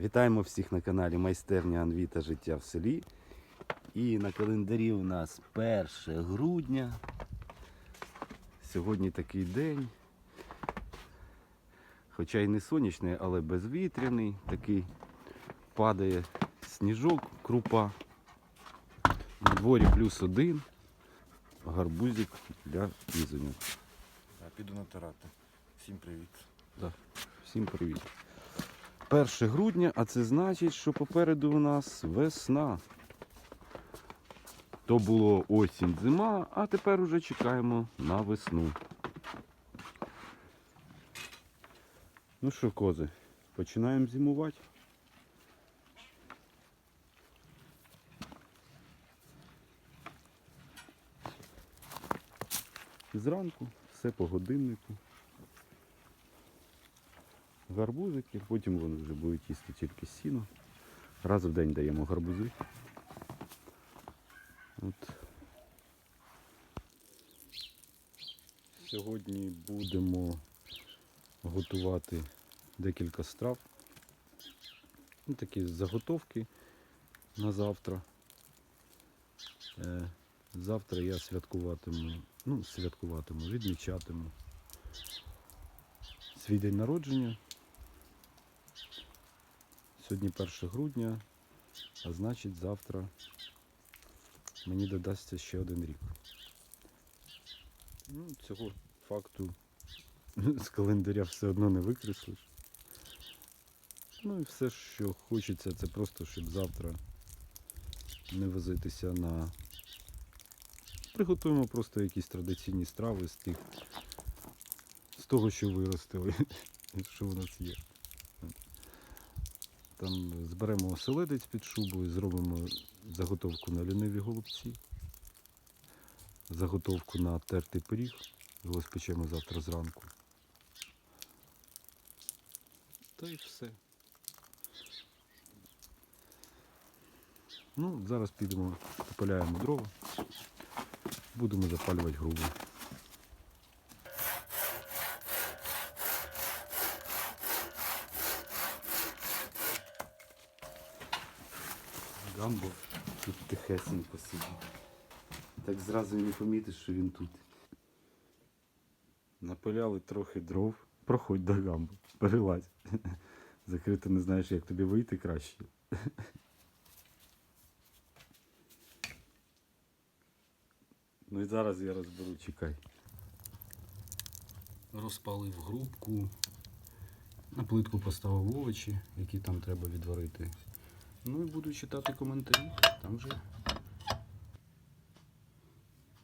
Вітаємо всіх на каналі Майстерня Анвіта Життя в селі. І на календарі у нас 1 грудня. Сьогодні такий день. Хоча й не сонячний, але безвітряний. Такий падає сніжок, крупа. На дворі плюс один. Гарбузик для різання. Я піду натирати. Всім привіт. Всім привіт. 1 грудня, а це значить, що попереду у нас весна. То було осінь, зима, а тепер уже чекаємо на весну. Ну що, кози, починаємо зимувати. Зранку все по годиннику гарбузики, потім вони вже будуть їсти тільки сіно. Раз в день даємо гарбузи. От. Сьогодні будемо готувати декілька страв. Ну, такі заготовки на завтра. Е, завтра я святкуватиму, ну, святкуватиму, відмічатиму свій день народження. Сьогодні 1 грудня, а значить завтра мені додасться ще один рік. Ну, цього факту з календаря все одно не викреслиш. Ну і все, що хочеться, це просто, щоб завтра не возитися на. Приготуємо просто якісь традиційні страви з тих, з того, що виростили, що у нас є. Там зберемо оселедець під шубою, зробимо заготовку на ліниві голубці, заготовку на тертий пиріг, його спечемо завтра зранку. Та й все. Ну, зараз підемо, попиляємо дрова, будемо запалювати грубо. Гамбо тут тихесенько сидить. Так зразу і не помітиш, що він тут. Напиляли трохи дров. Проходь до гамбу. Перелазь. Закрито не знаєш, як тобі вийти краще. Ну і зараз я розберу, чекай. Розпалив грубку. На плитку поставив овочі, які там треба відварити. Ну і буду читати коментарі. Там же.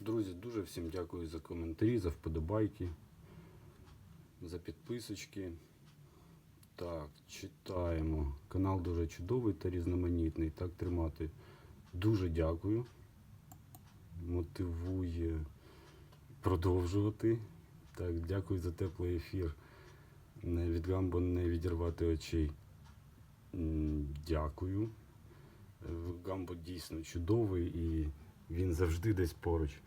Друзі, дуже всім дякую за коментарі, за вподобайки, за підписочки. Так, читаємо. Канал дуже чудовий та різноманітний. Так тримати. Дуже дякую. Мотивує продовжувати. Так, дякую за теплий ефір. Не від гамбо не відірвати очей. Дякую. Е, Гамбо дійсно чудовий і він завжди десь поруч.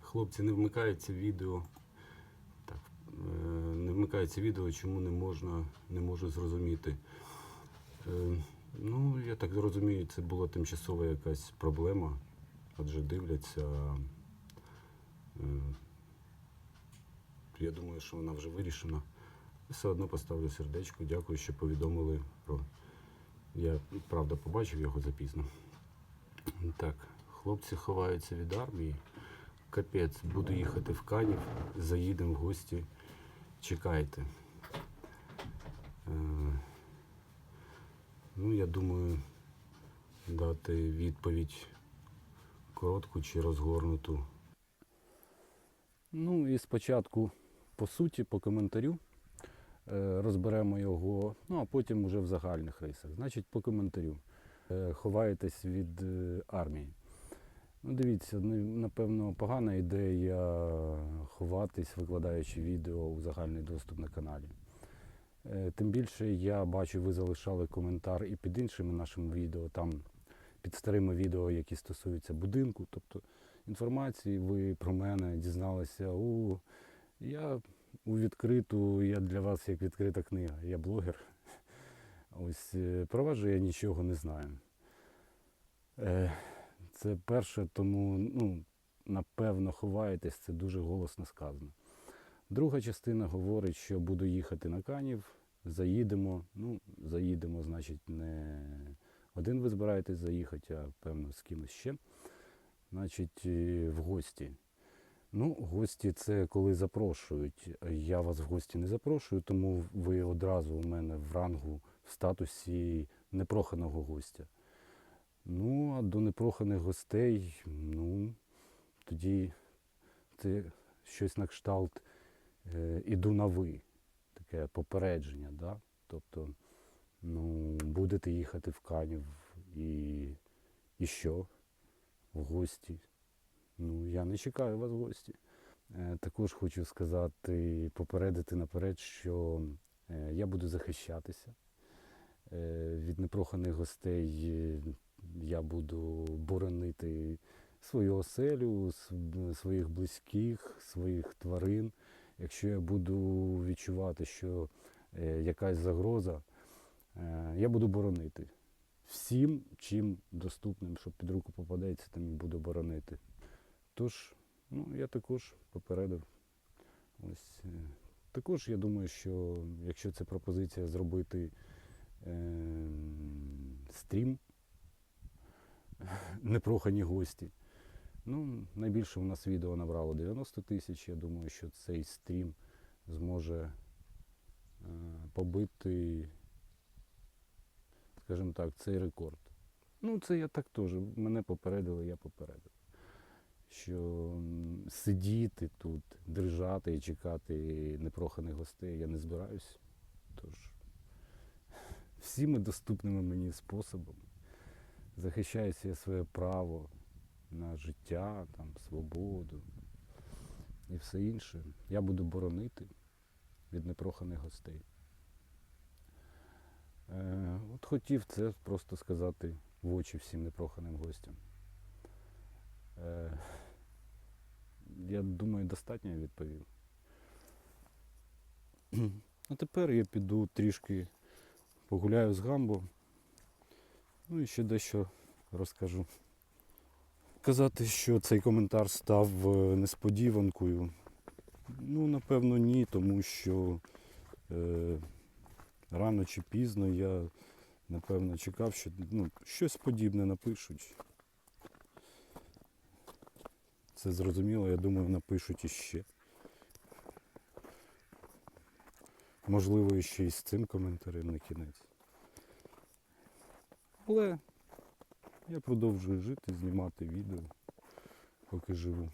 Хлопці, не вмикається відео. Так, е, не вмикається відео, чому не можна, не можу зрозуміти. Е, Ну, я так розумію, це була тимчасова якась проблема, адже дивляться. Е, Я думаю, що вона вже вирішена. Все одно поставлю сердечко. Дякую, що повідомили про. Я правда побачив його запізно. Так, хлопці ховаються від армії. Капець, буду їхати в Канів, заїдемо в гості. Чекайте. Е, ну, я думаю, дати відповідь коротку чи розгорнуту. Ну і спочатку по суті, по коментарю. Е, Розберемо його, ну а потім вже в загальних рисах. Значить, по коментарю. Е, Ховаєтесь від е, армії. Ну, дивіться, ну, напевно, погана ідея ховатись, викладаючи відео у загальний доступ на каналі. Тим більше я бачу, ви залишали коментар і під іншими нашими відео, там під старими відео, які стосуються будинку. Тобто інформації ви про мене дізналися у. Я у відкриту я для вас як відкрита книга. Я блогер. Ось е, про вас же я нічого не знаю. Е, Це перше, тому ну, напевно ховаєтесь, це дуже голосно сказано. Друга частина говорить, що буду їхати на Канів, заїдемо. Ну, заїдемо, значить, не один ви збираєтесь заїхати, а певно з кимось ще. Значить, е, в гості. Ну, гості це коли запрошують. Я вас в гості не запрошую, тому ви одразу у мене в рангу в статусі непроханого гостя. Ну, а до непроханих гостей, ну, тоді це щось на кшталт е, іду на ви. Таке попередження, да? Тобто, ну, будете їхати в Канів і, і що? В гості. Ну, я не чекаю вас в гості. Е, Також хочу сказати, попередити наперед, що е, я буду захищатися. Е, Від непроханих гостей я буду боронити свою оселю, своїх близьких, своїх тварин. Якщо я буду відчувати, що якась загроза, я буду боронити. Всім, чим доступним, що під руку попадеться, тим і буду боронити. Тож, ну, я також попередив. Ось, е, також я думаю, що якщо це пропозиція зробити е, стрім, непрохані гості. Ну, найбільше у нас відео набрало 90 тисяч. Я думаю, що цей стрім зможе е, побити, скажімо так, цей рекорд. Ну, це я так теж. Мене попередили, я попередив. Що сидіти тут, дрижати і чекати непроханих гостей я не збираюсь. Тож всіми доступними мені способами захищаю я своє право на життя, там, свободу і все інше. Я буду боронити від непроханих гостей. Е, от хотів це просто сказати в очі всім непроханим гостям. Е, я думаю, достатньо відповів. А тепер я піду трішки погуляю з гамбо. Ну і ще дещо розкажу. Казати, що цей коментар став е, несподіванкою. Ну, напевно, ні, тому що е, рано чи пізно я напевно чекав, що ну, щось подібне напишуть. Це зрозуміло, я думаю, напишуть іще. Можливо, іще і з цим коментарем на кінець. Але я продовжую жити, знімати відео, поки живу.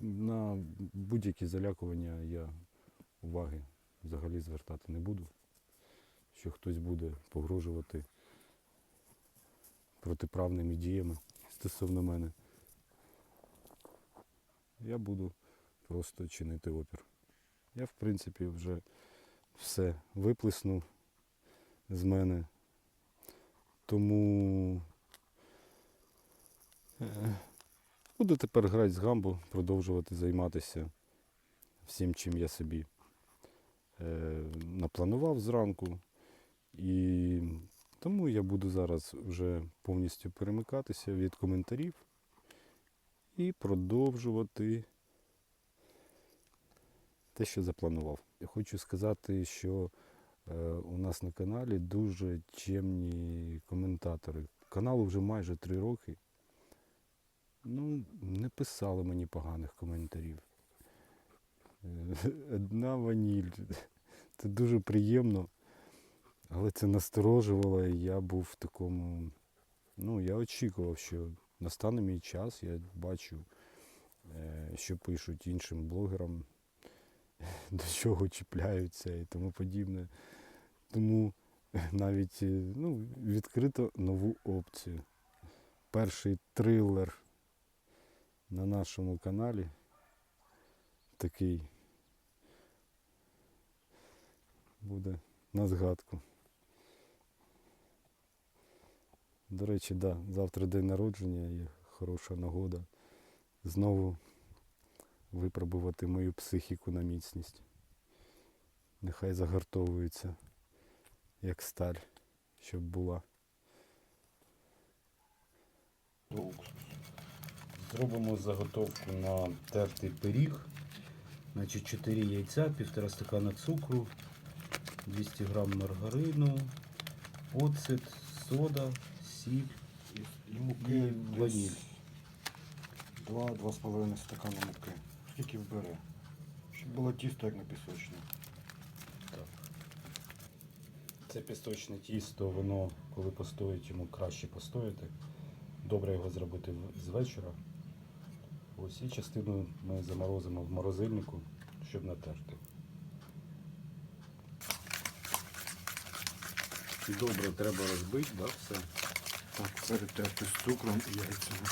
На будь-які залякування я уваги взагалі звертати не буду. Що хтось буде погрожувати протиправними діями стосовно мене. Я буду просто чинити опір. Я, в принципі, вже все виплеснув з мене. Тому е, буду тепер грати з гамбу, продовжувати займатися всім, чим я собі е, напланував зранку. І тому я буду зараз вже повністю перемикатися від коментарів і продовжувати те, що запланував. Я хочу сказати, що е, у нас на каналі дуже чемні коментатори. Каналу вже майже три роки. Ну, не писали мені поганих коментарів. Е, Одна ваніль. Це дуже приємно, але це насторожувало, я був в такому. Ну, я очікував, що настане мій час, я бачу, е, що пишуть іншим блогерам, до чого чіпляються і тому подібне. Тому навіть е, ну, відкрито нову опцію. Перший трилер на нашому каналі такий буде на згадку. До речі, да, завтра день народження і хороша нагода знову випробувати мою психіку на міцність. Нехай загартовується, як сталь, щоб була. Зробимо заготовку на тертий пиріг. Значить 4 яйця, півтора стакана цукру, 200 грам маргарину, оцет, сода, сіль. І, муки І ваніль. Два-два з половиною стакана муки. Скільки вбере? Щоб було тісто, як на пісочне. Це пісточне тісто, воно коли постоїть, йому краще постояти. Добре його зробити з вечора. Ось і частину ми заморозимо в морозильнику, щоб натерти. Добре треба розбити, да, все. Так, перетерти з цукром і яйцями.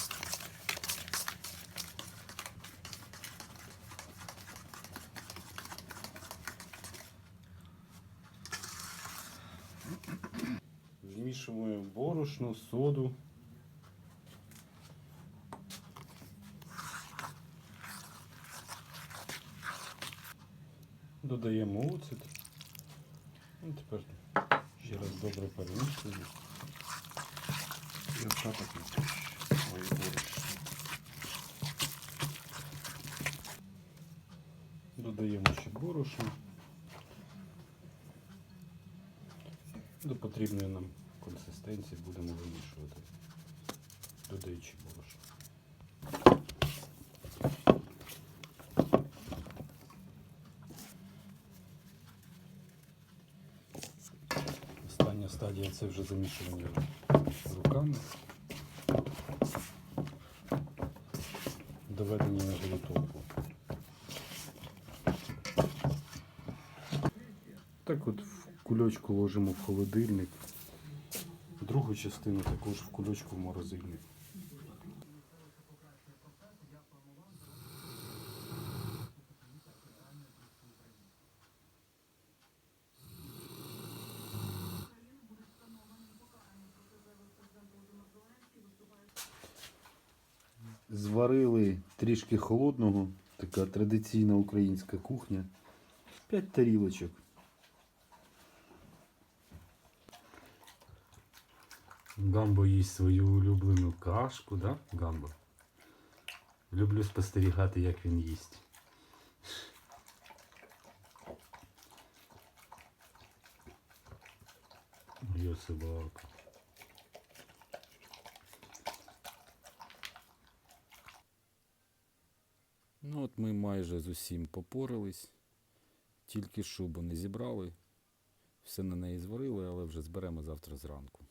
Змішуємо борошно, соду. Додаємо оцет. І тепер ще раз добре перемішуємо. І остаток. Ой, борошно. Додаємо ще борошно. До потрібної нам консистенції будемо вимішувати, додаючи борошно. Остання стадія це вже замішування руками. Доведення на заготовку. Так от в кульочку ложимо в холодильник. Другу частину також в кульочку в морозильник. Зварили трішки холодного, така традиційна українська кухня. П'ять тарілочок. Гамбо їсть свою улюблену кашку, да, Гамбо? Люблю спостерігати, як він їсть. Моя собака. Ну от ми майже з усім попорались. Тільки шубу не зібрали. Все на неї зварили, але вже зберемо завтра зранку.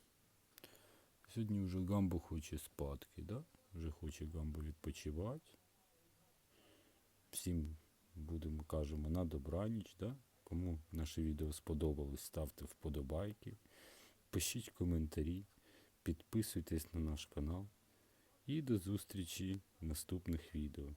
Сьогодні вже гамбо хоче спадки, да? Вже хоче гамбо відпочивати. Всім будемо кажемо на добраніч, да? Кому наше відео сподобалось, ставте вподобайки, пишіть коментарі, підписуйтесь на наш канал. І до зустрічі в наступних відео.